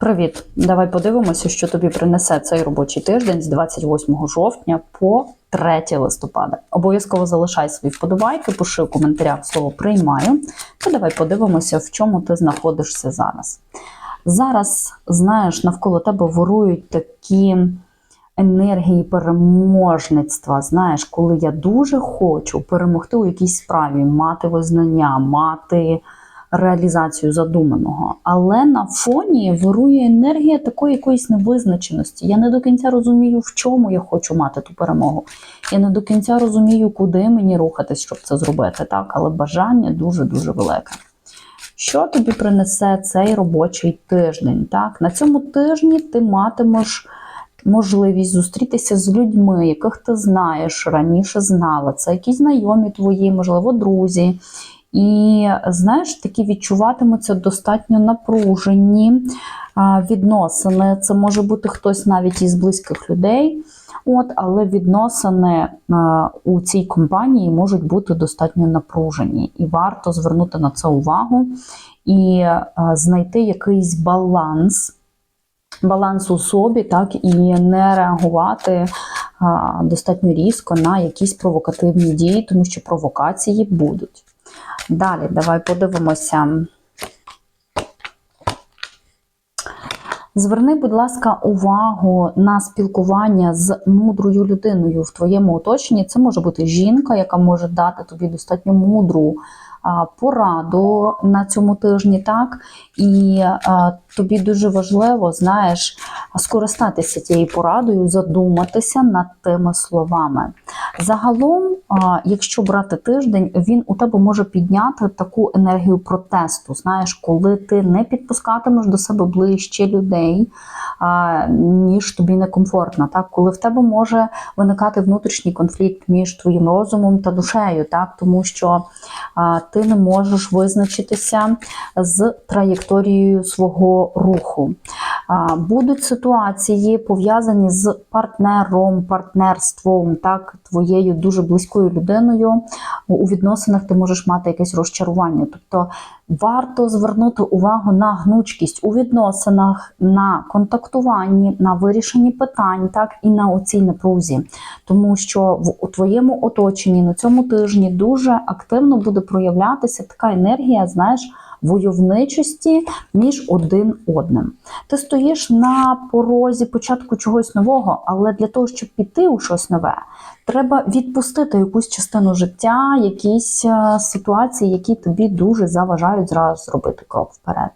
Привіт! Давай подивимося, що тобі принесе цей робочий тиждень з 28 жовтня по 3 листопада. Обов'язково залишай свої вподобайки, пиши в коментарях слово приймаю. Та давай подивимося, в чому ти знаходишся зараз. Зараз, знаєш, навколо тебе вирують такі енергії переможництва. Знаєш, коли я дуже хочу перемогти у якійсь справі, мати визнання, мати реалізацію задуманого. Але на фоні вирує енергія такої якоїсь невизначеності. Я не до кінця розумію, в чому я хочу мати ту перемогу. Я не до кінця розумію, куди мені рухатись, щоб це зробити. Так, але бажання дуже-дуже велике. Що тобі принесе цей робочий тиждень? Так, на цьому тижні ти матимеш можливість зустрітися з людьми, яких ти знаєш, раніше знала. Це якісь знайомі твої, можливо, друзі. І знаєш, такі відчуватимуться достатньо напружені відносини. Це може бути хтось навіть із близьких людей. От, але відносини у цій компанії можуть бути достатньо напружені, і варто звернути на це увагу і знайти якийсь баланс. Баланс у собі, так і не реагувати достатньо різко на якісь провокативні дії, тому що провокації будуть. Далі, давай подивимося. Зверни, будь ласка, увагу на спілкування з мудрою людиною в твоєму оточенні. Це може бути жінка, яка може дати тобі достатньо мудру пораду на цьому тижні, так? І тобі дуже важливо, знаєш, скористатися цією порадою, задуматися над тими словами. Загалом, якщо брати тиждень, він у тебе може підняти таку енергію протесту. Знаєш, коли ти не підпускатимеш до себе ближче людей, ніж тобі некомфортно. Так, коли в тебе може виникати внутрішній конфлікт між твоїм розумом та душею, так, тому що ти не можеш визначитися з траєкторією свого руху. Будуть ситуації пов'язані з партнером, партнерством, так, твоєю дуже близькою людиною. У відносинах ти можеш мати якесь розчарування. Тобто варто звернути увагу на гнучкість у відносинах, на контактуванні, на вирішенні питань, так і на оцій напрузі. Тому що в у твоєму оточенні на цьому тижні дуже активно буде проявлятися така енергія, знаєш войовничості між один одним. Ти стоїш на порозі початку чогось нового, але для того, щоб піти у щось нове, треба відпустити якусь частину життя, якісь е, ситуації, які тобі дуже заважають зразу зробити крок вперед.